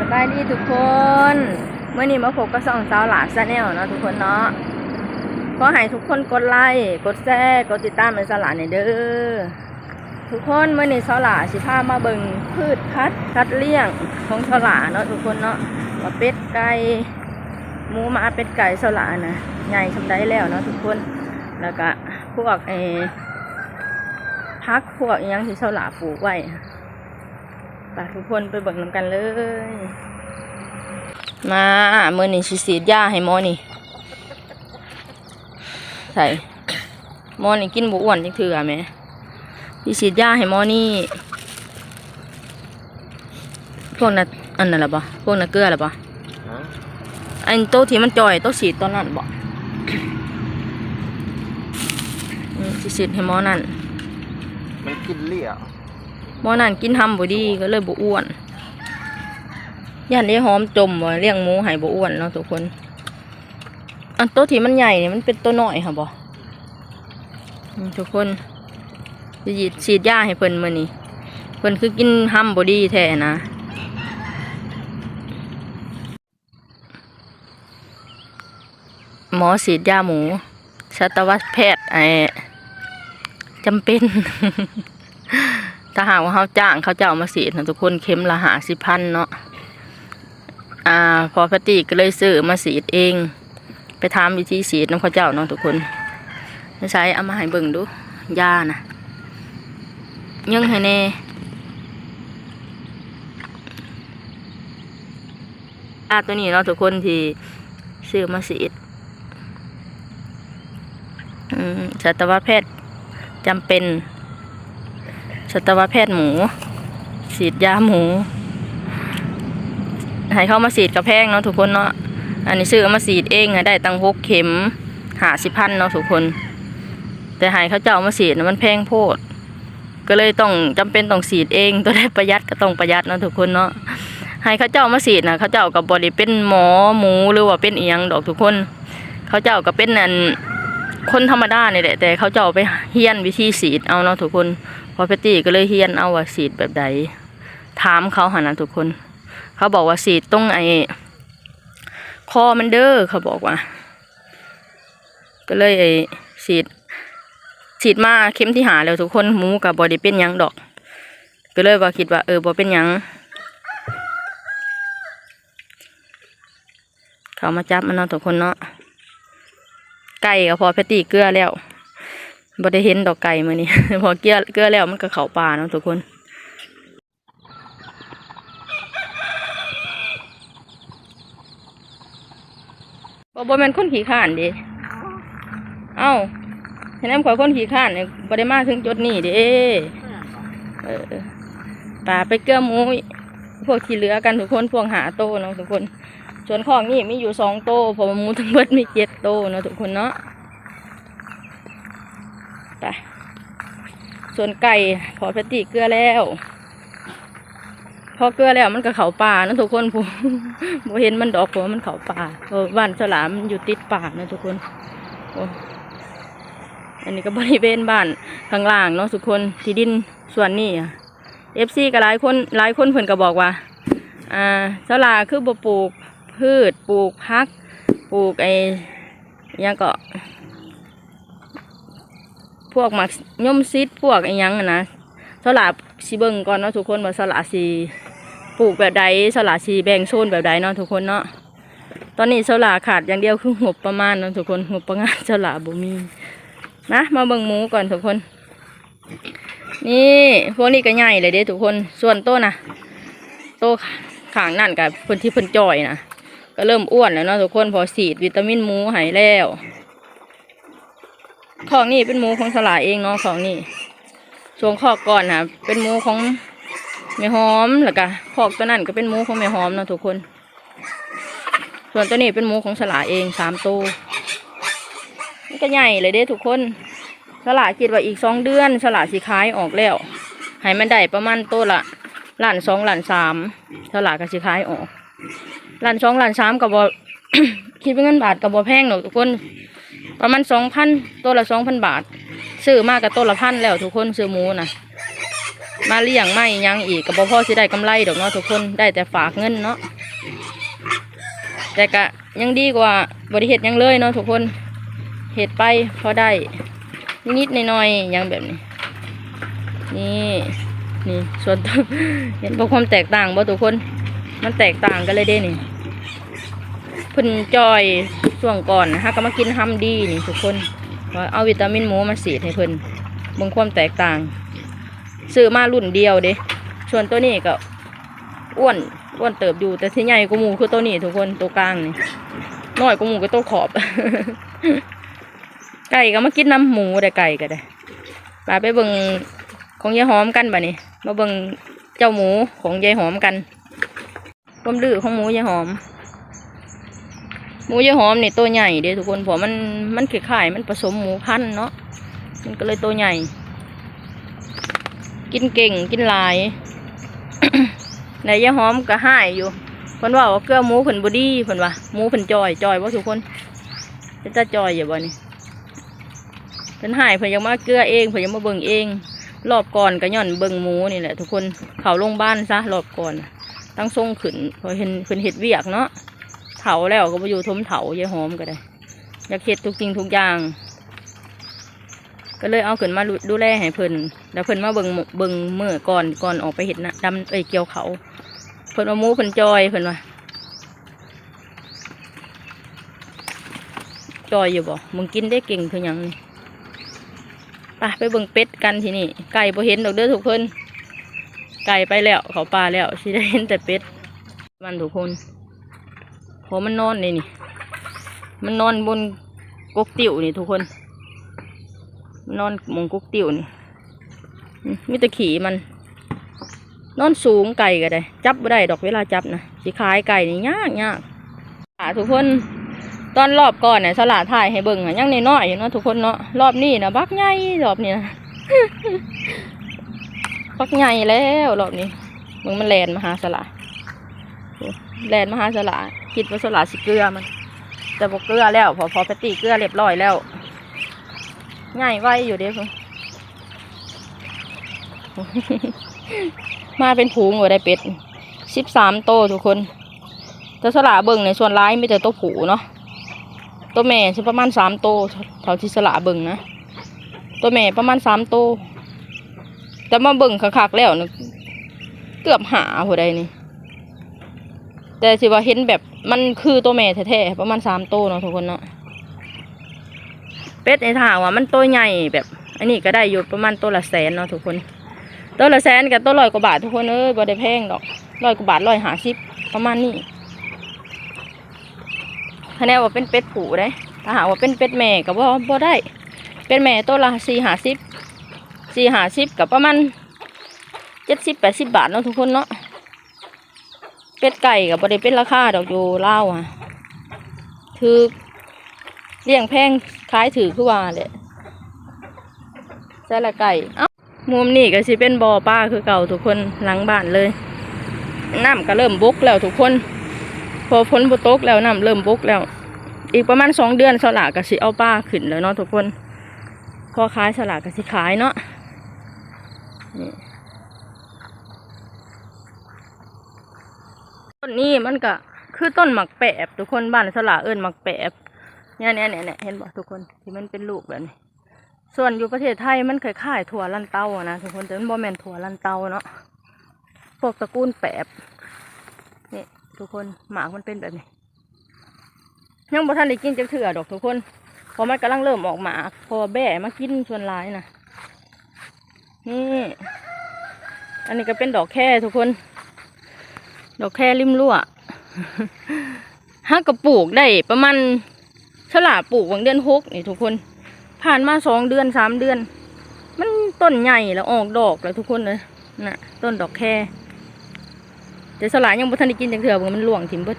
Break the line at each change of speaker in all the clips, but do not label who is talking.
สบายดีทุกคนเมื่อนี้มาพบกับสองสาวหลาชาแนลเนาะทุกคนเนาะขอให้ทุกคนกดไลค์กดแชร์กดติดตามในสาวหลาในเด้อทุกคนเมื่อนี้สาวหลาสิพามาเบิ่งพืชพัดคัดเลี้ยงของสาวหลาเนาะทุกคนเนาะว่าเป็ดไก่หมูมาเป็ดไก่สาวหลานะใหญ่สำได้แล้วเนาะทุกคนแล้วก็พวกไอ้พักพวกอิหยังที่สาวหลาปลูกไว้ ไปทุกคนไปเบิ่งนำกันเลย มาเมื่อนี้สิสีดยาให้มอนี่ ใส่มอนี่กินบุอ้วนจังเถื่อไหมสิสีดยาให้มอนี่ พวกนั้นอันนั้นหรอปะพวกนั้นเกลือหรอปะอันโต๊ะที่มันจ่อยโต๊ะสีดตอนนั้นบอืมสิสีดให้มอนั่น
มันกินเลี่ย
ห มอนั่นกินทำบ่ดีก็เลยบ่อ้วนย่านได้หอมจมว่เลี้ยงหมูให้บ่อ้วนเนาะทุกคน อันตัวที่มันใหญ่เนี่ยมันเป็นตัวน้อยค่ะบ่อืมทุกคนจะฉีดฉีดยาให้เพิ่นมื้อนี้เพิ่นคือกินห้ำบ่ดีแท้นะหมอฉีดยาหมูสัตวแพทย์ไอ้จำเป็น ถ้าหากว่าเขาจ้างเขาจะเอามาสีดนะทุกคนเข็มละหาสิพันเนาะอ่า พอพติก็เลยซื้อมาสีดเอง ไปทำวิธีสีดน้ำเขาเจ้าเนาะทุกคนใช้เอามาให้เบิ่งดูยานะยังให้แน่ยาตัวนี้เนาะทุกคนที่ซื้อมาสีดอืมสัตวแพทย์จำเป็น สัตวแพทย์หมู ฉีดยาหมูให้เข้ามาฉีดกระแพงเนาะทุกคนเนาะอันนี้ซื้อมาฉีดเองได้ตังหกเข็มหาสิพันเนาะทุกคน แต่ให้เขาเจ้ามาฉีดน่ะมันแพงโพด ก็เลยต้องจำเป็นต้องฉีดเองตัวได้ประหยัดก็ต้องประหยัดเนาะทุกคนเนาะให้เขาเจ้ามาฉีดนะเขาเจ้ากับบริเป็นหมอหมูหรือว่าเป็นเอียงดอกทุกคน เขาเจ้าก็เป็นนั่นคนธรรมดาเนี่ยแหละแต่เขาเจ้าไปเฮียนวิธีฉีดเอาเนาะทุกคน อเพตตี้ก็เลยเฮียนเอาว่าสีดแบบใดถามเขาหานะทุกคน เขาบอกว่าสีดตรงไอ้คอมันเด้อเขาบอกว่า ก็เลยไอ้สีดสีดมาเข็มที่หาแล้วทุกคนหมูกับบอดี้เป็นยังดอก ก็เลยว่าคิดว่าเออบอเป็นยังเขามาจับมันเนาะทุกคนเนาะไก่ก็พอเพตตี้เกลือแล้ว บ่ได้เห็นดอกไก่มานี่พอเกลือเกลือแล้วมันก็เข้าป่าเนาะทุกคนบ่บ่แม่นคนขี้ข้านดิเอ้าเห็นน้ำข่อยคนขี้ข้านเนี่ยบ่ได้มาถึงจุดนี้ด้เออป่าไปเกลือหมูพวกที่เหลือกันทุกคนพวกหาโตเนาะทุกคนส่วนของนี่มีอยู่สองโตเพราะว่าหมูทั้งเบิดมีเจ็ดโตเนาะทุกคนเนาะ ไปส่วนไก่พอแพตตี้เกลือแล้วพอเกลือแล้วมันก็เขาป่านะทุกคนผมผมเห็นมันดอกผมมันเขาป่าเพราะบ้านฉลามอยู่ติดป่านะทุกคนโอ้อันนี้ก็บริเวณบ้านข้างล่างเนาะทุกคนที่ดินส่วนนี้เอฟซีก็หลายคนหลายคนเพิ่อนก็บอกว่าอ่าสลาคือบ่ปลูกพืชปลูกพักปลูกไอ้ยังก็ พวกหมักย่อมซิดพวกไอ้ยังนะสลับสีเบิงก่อนเนาะทุกคนว่าสลับสีปลูกแบบใดสลับสีแบ่งโซนแบบใดเนาะทุกคนเนาะตอนนี้สลับขาดอย่างเดียวคืองบประมาณเนาะทุกคนงบประมาณสลับบ่มีนะมาเบิ่งหมูก่อนทุกคน นี่พวกนี้ก็ใหญ่เลยเด้ทุกคนส่วนโตนะโตขางนั่นกับคนที่เพิ่นจ่อยนะก็เริ่มอ้วนแล้วเนาะทุกคนพอสีดวิตามินหมูหายแล้ว ของนี่เป็นหมูของสลาเองเนาะของนี่ช่วงขอกก่อนนะเป็นหมูของแม่หอมแล้วก็ขอกตัวนั้นก็เป็นหมูของแม่หอมเนาะทุกคน ส่วนตัวนี้เป็นหมูของสลาเองสามตัวนี่ก็ใหญ่เลยเด้ทุกคน สลาคิดว่าอีกสองเดือนสลาสีขายออกแล้วให้มันได้ประมาณตัวละล้านสองล้านสามสลาก็สีขายออกล้านสองล้านสามกับบคิดเป็นเงินบาทกับบแพงหรอกทุกคน ประมาณสองพันตัวละสองพันบาท ซื้อมากกับตัวละพันแล้วทุกคนซื้อหมูนะมาเลี้ยงไม่ยังอีกก็บ่พอสิได้กำไรดอกเนาะทุกคนได้แต่ฝากเงินเนาะแต่ก็ยังดีกว่าบริเฮ็ดหยังเลยเนาะทุกคนเฮ็ดไปพอได้นิดๆหน่อยๆยังแบบนี้ นี่นี่ส่วนตัวเห็นบ่ความแตกต่างบ่ทุกคน มันแตกต่างกันเลยเด้นี่ พิ่นจอยช่วงก่อนนะฮะก็มากินฮัมดีนี่ทุกคนว่าเอาวิตามินหมูมาฉีดให้เพิ่นบิ่งความแตกต่าง ซื้อมารุ่นเดียวเด้ส่วนตัวนี้ก็อ้วนอ้วนเติบอยู่แต่ที่ใหญ่กว่าหมูคือตัวนี้ทุกคนตัวกลางนี่น้อยกว่าหมูก็ตัวขอบ ไก่ก็มากินน้ำหมูได้ไก่ก็ได้ไปไปเบิ่งของยายหอมกันบ่นี้มาเบิ่งเจ้าหมูของยายหอมกันความดื้อของหมูยายหอม หมูยายหอมนี่ตัวใหญ่เด้ทุกคนเพราะมันมันคล้ายๆมันผสมหมูพันเนาะมันก็เลยตัวใหญ่ กินเก่งกินหลายในยายหอมก็หายอยู่เพิ่นว่าเกลือหมูเพิ่นบ่ดีเพิ่นว่าหมูเพิ่นจอยจอยบ่ทุกคนเป็นตาจอยอยู่บ่นี่เพิ่นหายเพิ่นยังมาเกลือเองเพิ่นยังมาเบิ่งเอง รอบก่อนก็ย่อนเบิ่งหมูนี่แหละ ทุกคนเขาโรงพยาบาลซะรอบก่อนตั้งทรงขึ้นพอเห็นเพิ่นเฮ็ดเวียกเนาะ เถาแล้วก็บ่อยู่ทมเถายายหอมก็ได้ อยากเฮ็ดทุกสิ่งทุกอย่าง ก็เลยเอาขึ้นมาดูแลให้เพิ่นแล้วเพิ่นมาเบิงเบิงเมื่อก่อนก่อนออกไปเห็ดนะดำเอ้ยเกี่ยวเขาเพิ่นเอามูเพิ่นจอยเพิ่นว่าจอยอยู่บ่มึงกินได้เก่งคือยังนี่ไปไปเบิ่งเป็ดกันทีนี่ ไก่บ่เห็นดอกเด้อทุกคน ไก่ไปแล้วเขาป่าแล้วสิได้เห็นแต่เป็ดมันทุกคน เพอมันนอนนี่นี่ มันนอนบนกกติ๋วนี่ทุกคน นอนมงกุกติวนี่มมีแต่ขี่มัน นอนสูงไก่ก็ได้ จับไม่ได้ดอกเวลาจับนะสิขายไก่นี่ยากยากทุกคนตอนรอบก่อนเนี่ยสลาถ่ายให้เบิ่งอะยังน้อยอยู่เนาะทุกคนเนาะรอบนี้นะบักใหญ่รอบนี้นะบักใหญ่แล้วรอบนี้มึงมันแลนมาหาสลาแลนมาหาสลา คิดว่าสลาสิเกลือมัน แต่บอกเกลือแล้ว พอพอไปตีเกลือเรียบร้อยแล้ว ง่ายไวอยู่เด้พุ่มาเป็นผูงหัวได้เป็ดสิบสามโตวทุกคนแต่สละเบิ่งในส่วนร้ายไมีแต่ตัวผูเนาะตัวแม่สิประมาณสามโตวเท่าที่สละเบิ่งนะตัวแม่ประมาณสามโตวแต่มาเบิ่งคักๆแล้วนะเกือบหาหัวใดนี่ แต่สิว่าเห็นแบบมันคือตัวแม่แท้ๆประมาณสามโตวเนาะทุกคนเนาะเป็ดในถางว่ามันตัวใหญ่แบบ อันนี้ก็ได้อยู่ประมาณตัวละแสนเนาะทุกคนตัวละแสนกับตัวร้อยกว่าบาททุกคนเอ้ยบ่ได้แพงดอกร้อยกว่าบาทร้อยหาสิบประมาณนี้คะแนนว่าเป็นเป็ดผูได้ถ้าหากว่าเป็นเป็ดแม่ก็บ่บ่ได้ เป็นแม่ตัวละสี่หาสิบสี่หาสิบกับประมาณเจ็ดสิบแปดสิบบาทเนาะทุกคนเนาะ เป็ดไก่กับบ่ได้เป็นราคาดอกอยู่เล่าอะถือเลี้ยงแพงขายถือคือว่าเลยใส่ละไก่เอ้ามุมนี่ก็สิเป็นบ่อป้าคือเก่าทุกคนหลังบ้านเลยน้ำก็เริ่มบกแล้วทุกคน พอฝนบุตกแล้วน้ำเริ่มบกแล้ว อีกประมาณสองเดือนสลากก็สิเอาป้าขึ้นแล้วเนาะทุกคนพอขายสลากก็สิขายเนาะ นี่ต้นนี้มันก็คือต้นหมักแปบทุกคนบ้านสลาเอิญหมักแปบเนี่ยเนี่ยเนี่ยเนี่ยเห็นบ่ทุกคนที่มันเป็นลูกแบบนี้ ส่วนอยู่ประเทศไทยมันเคล้ายถั่วลันเต้าอะนะทุกคนแต่มันบ่แมนถั่วลันเต้าเนาะพวกตระกูลแปบนี่ทุกคนหมากมันเป็นแบบนี้ ยังบ่ทันได้กินจักเถื่อดอกทุกคนเพราะมันกำลังเริ่มออกหมากพอแบ่มากินส่วนหลายนะนี่ อันนี้ก็เป็นดอกแค่ทุกคน ดอกแค่ริมรั่วฮักกระปลูกได้ประมาณฉลาปลูกวังเดือนหกนี่ทุกคน ผ่านมาสองเดือนสามเดือน มันต้นใหญ่แล้วออกดอกแล้วทุกคนเลยน่ะต้นดอกแค่แต่สลายังบ่ทันได้กินจังเถื่อเมันหลวงถิ่มเบิด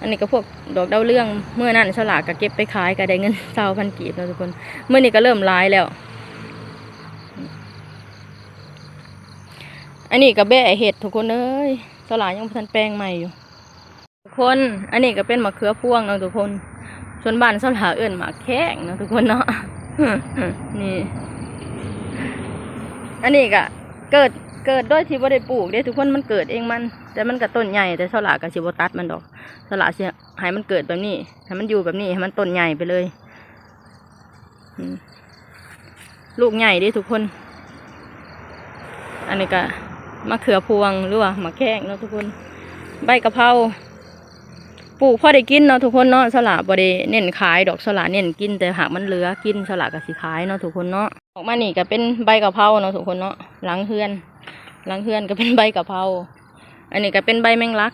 อันนี้ก็พวกดอกดาวเรื่องเมื่อนั้นสลาก็เก็บไปขายก็ได้เงินเศร้าพันกีบแล้วทุกคนเมื่อนี้ก็เริ่มร้ายแล้ว อันนี้ก็แบ่เห็ดทุกคนเอ้ย สลายยังบ่ทันแปลงใหม่อยู่ ทุกคน อันนี้ก็เป็นมะเขือพวงเนาะทุกคน ส่วนบ้านสลาเอื่นหมากแข้งเนาะทุกคนเนาะ นี่ อันนี้ก็เกิดเกิดโดยที่บ่ได้ปลูกเด้ทุกคนมันเกิดเองมัน แต่มันก็ต้นใหญ่แต่สละก็สิบตัดมันดอกสละสิให้มันเกิดแบบนี้ให้มันอยู่แบบนี้ให้มันต้นใหญ่ไปเลยลูกใหญ่ด้ทุกคน อันนี้ก็ มะเขือพวงหรือว่ามะแข้งเนาะทุกคน ใบกะเพราปลูกพอได้กินเนาะทุกคนเนาะสละบด้เน้นขายดอกสละเน้นกินแต่หากมันเหลือกินสละก็สิขายเนาะทุกคนเนาะออกมานี่ก็เป็นใบกะเพราเนาะทุกคนเนาะหลังเฮือนหลังเฮือนก็เป็นใบกะเพราอันนี้ก็เป็นใบแมงลัก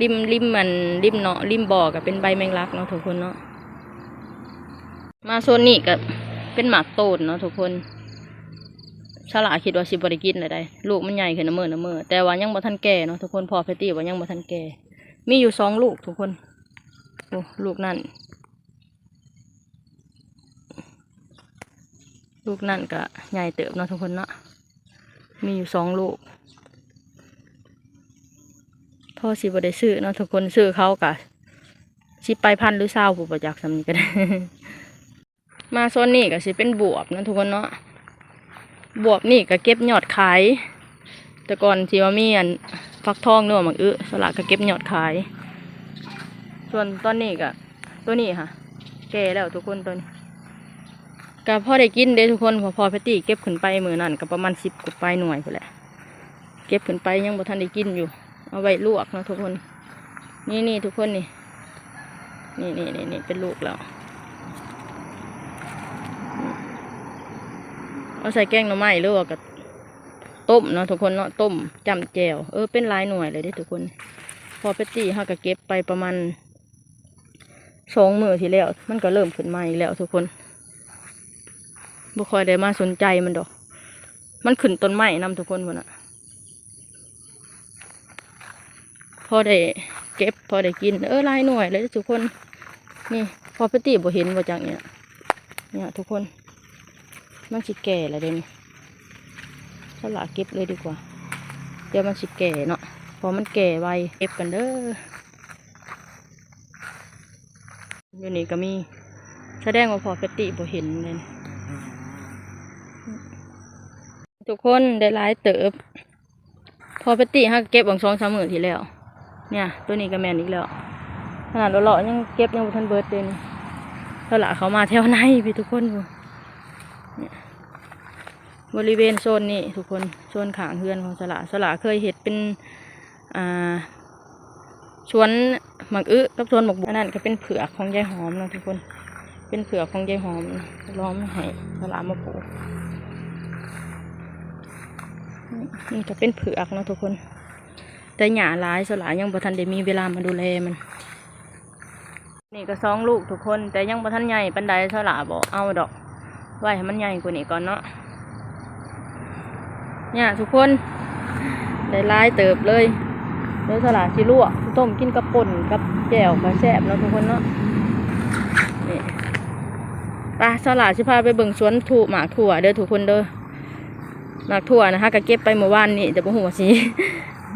ริมริมมันริมเนาะริมบ่อก็เป็นใบแมงลักเนาะทุกคนเนาะมาโซนนี้ก็เป็นหมากโตนเนาะทุกคน ฉลาคิดว่าสิบริกินเลยได้ลูกมันใหญ่ขึ้นนเมื่อนะเมื่อแต่ว่ายังบ่ทันแก่เนาะทุกคนพอเพตตี้ว่ายังบ่ทันแก่ มีอยู่สองลูกทุกคนโอ้ลูกนั่นลูกนั่นก็ใหญ่เติบเนาะทุกคนเนาะมีอยู่สองลูกพ่อสิบ่ได้ซื้อเนาะทุกคนซื้อเขากะสิไปพันหรือเศร้าผู้ประจักษ์สำนี้ก็ได้มาโซนนี้ก็สิเป็นบวบเนาะทุกคนเนาะ บวบนี่ก็เก็บยอดขาย แต่ก่อนที่ว่ามีอันฟักทองเนื้อมังอึสลัดก็เก็บยอดขาย ส่วนตอนนี้ก็ตัวนี้ค่ะ แก่แล้วทุกคนตัวนี้ก็พอได้กินเด้ทุกคนพอพอพตี้เก็บขึ้นไปมือนั่นก็ประมาณสิบกว่าปลายหน่วยไปแหละเก็บขึ้นไปยังบ่ทันได้กินอยู่ เอาไว้ลวกนะทุกคน นี่นี่ทุกคนนี่ นี่นี่นี่เป็นลูกแล้ว เอาใส่แกงหน่อไม้หรือว่ากับต้มเนาะทุกคนเนาะต้มจำแจวเออเป็นลายหน่วยเลยเด้ทุกคน พอเปตี้ฮาก็เก็บไปประมาณสองมือทีแล้ว มันก็เริ่มขึ้นมาอีกแล้วทุกคนบ่ค่อยได้มาสนใจมันดอก มันขึ้นต้นไม้นำทุกคนพุ่นอะพอได้เก็บพอได้กิน เออลายหน่วยเลยทุกคน นี่พอเปตตี้บ่เห็นบ่จังเนี่ยเนี่ยทุกคน มันสิแก่แล้วเดี๋ยวนี้สละเก็บเลยดีกว่า เดี๋ยวมันสิแก่เนาะพอมันแก่ไวเก็บกันเด้ออยู่นี่ก็มี แสดงว่าพอเฟตติบ่เห็นเลยนทุกคนได้หลายเติบ พอเฟตติฮะเก็บบางสองสามหมื่นทีแล้ว เนี่ย ตัวนี้ก็แมนอีกแล้ว ขนาดเราเลาะยังเก็บยังบ่ทันเบิร์ดเลยนี่สละเขามาแถวไหนพี่ทุกคนดู บริเวณโซนนี้ทุกคนโซนขางเฮือนของสละสละเคยเห็ดเป็นอ่าสวนหมักอึกับสวนหมกบัวนั่นก็เป็นเผือกของยายหอมนะทุกคน เป็นเผือกของยายหอมล้อมให้สละมาปลูกนี่ก็เป็นเผือกนะทุกคน แต่หญ้าหลายสละยังบ่ทันได้มีเวลามาดูแลมันนี่ก็สองลูกทุกคน แต่ยังบ่ทันใหญ่ปันใดสละบอกเอาดอก ไว้ให้มันใหญ่กว่านี้ก่อนเนาะเนี่ยทุกคน ได้ลายเติบเลยเดี๋ยสลัดชิลวกต้มกินกับป่นกับแจ่วกับแซ่บเนาะทุกคนเนาะนี่ไปสลัดชิพาไปเบิ่งสวนถั่วหมากถั่วเด้อทุกคนเด้อหมากถั่วนะคะก็เก็บไปเมื่อวานนี่แต่บ่หัวสิ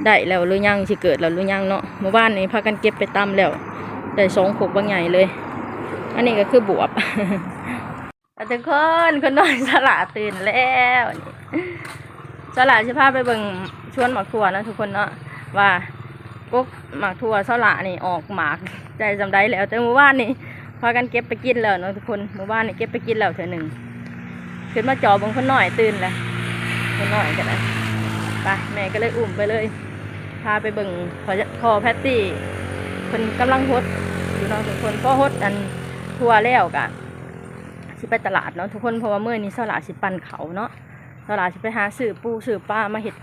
ได้แล้วหรือยังสิเกิดแล้วหรือยังเนาะเมื่อวานนี้พากันเก็บไปตำแล้วได้สองขกบางใหญ่เลย อันนี้ก็คือบวบ ทุกคนคนนอนสลัดตื่นแล้วสละสิพาไปเบิ่งชวนหมากถั่วนะทุกคนเนาะว่ากุ๊กหมากถั่วสละนี่ออกหมากใจจำได้แล้ว แต่เมื่อวานนี่พากันเก็บไปกินแล้วนะทุกคนเมื่อวานนี่เก็บไปกินแล้วเถอหนึ่งขึ้นมาจอบงคนหน่อยตื่นแล้วคนหน่อยกันนะไปแม่ก็เลยอุ้มไปเลยพาไปเบิ่งพอพอแพตตี้คนกำลังฮดอยู่นาะทุกคนก็ฮดอันทั่วแล้วกะ สิไปตลาดเนาะทุกคนเพราะว่าเมื่อนี้สละสิปันเขาเนาะสลาสิไปหาสื่อปูสื่อป้ามาเห็ด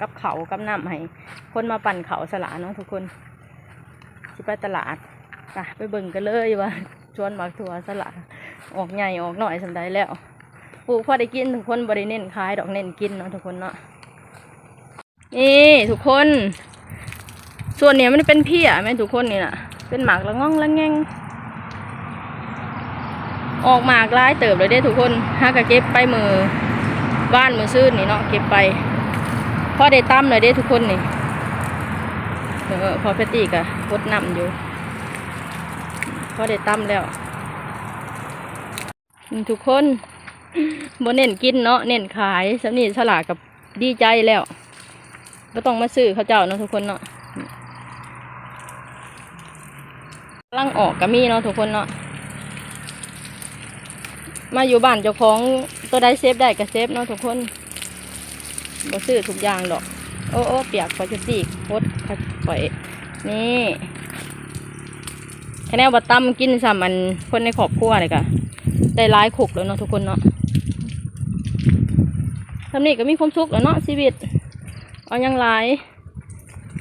กับเขากับน้ำให้คนมาปั่นเขาสลาเนาะทุกคนสิไปตลาดไปไปเบิ่งกันเลยว่าชวนหมากถั่วสลาออกใหญ่ออกหน่อยสำได้แล้วปลูกพอได้กินทุกคนบริเน้นขายดอกเน้นกินเนาะทุกคนเนาะนี่ทุกคน ส่วนเนี้ยมันเป็นพี้ยแม่ทุกคนนี่น่ะเป็นหมากละง่องละแงง ออกหมากร้ายเติบเลยเด้ทุกคนหากะเก็บไปมือบ้านมือซื่นนี่เนาะเก็บไปพอได้ตั้มเลยเด้ทุกคนนี่เออพอเพตตี้กะพดนำอยู่พอได้ตั้มแล้วทุกคนบ่เน้นกินเนาะเน้นขายสำนีสลากกับดีใจแล้วก็ต้องมาซื้อเขาวเจ้าเนาะทุกคนเนาะกำลังออกก็มีเนาะทุกคนเนาะ มาอยู่บ้านเจ้าของตัวได้เซฟได้ก็เซฟเนาะทุกคนบ่ซื้อทุกอย่างดอก โอ้โอ้เปียกขอจะตีกพดขอปล่อย นี่แค่แนวบัตตั้มกินสามันคนในครอบครัวเลยกะได้ร้ายขกแล้วเนาะทุกคนเนาะทำนี่ก็มีความสุขแล้วเนาะชีวิต เอายังหลาย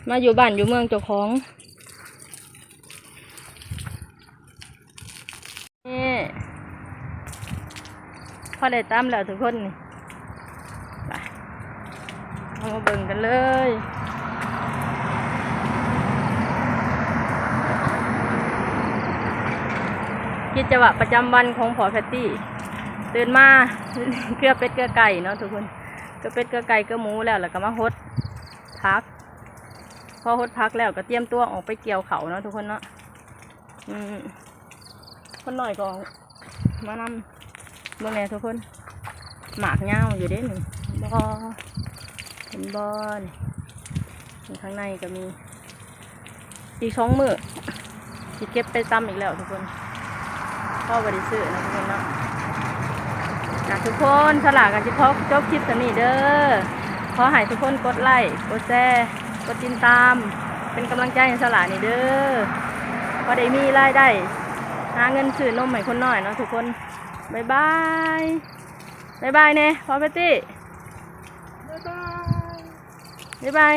มาอยู่บ้านอยู่เมืองเจ้าของนี่ พอได้ตามแล้วทุกคนนี่ไปเอามาเบิ่งกันเลยกิจวัตรประจำวันของพอแพตตี้ตื่นมาเกลือเป็ดเกลือไก่เนาะทุกคนเกลือเป็ดเกลือไก่เกลือหมูแล้วแล้วก็มาฮดพัก พอฮดพักแล้วก็เตรียมตัวออกไปเกี่ยวเขาเนาะทุกคนเนาะอืมคนหน่อยก็มานำ เมื่อไงทุกคนหมากเงาอยู่เด้นบอเห็นบอลข้างในก็มี อีกสองมือสิเก็บไปตำอีกแล้วทุกคนพ่อบริสุทธิ์นะทุกคนเนาะจากทุกคนสลากกันจิพกจบคลิปสนี้เด้อขอให้ทุกคนกดไลค์กดแชร์กดติดตาม เป็นกำลังใจให้สลานี่เด้อพอได้มีรายได้หาเงินซื้อนมให้คนน้อยเนาะทุกคน บายบายบายบายเน่พอปตี้
บายบาย
บายบาย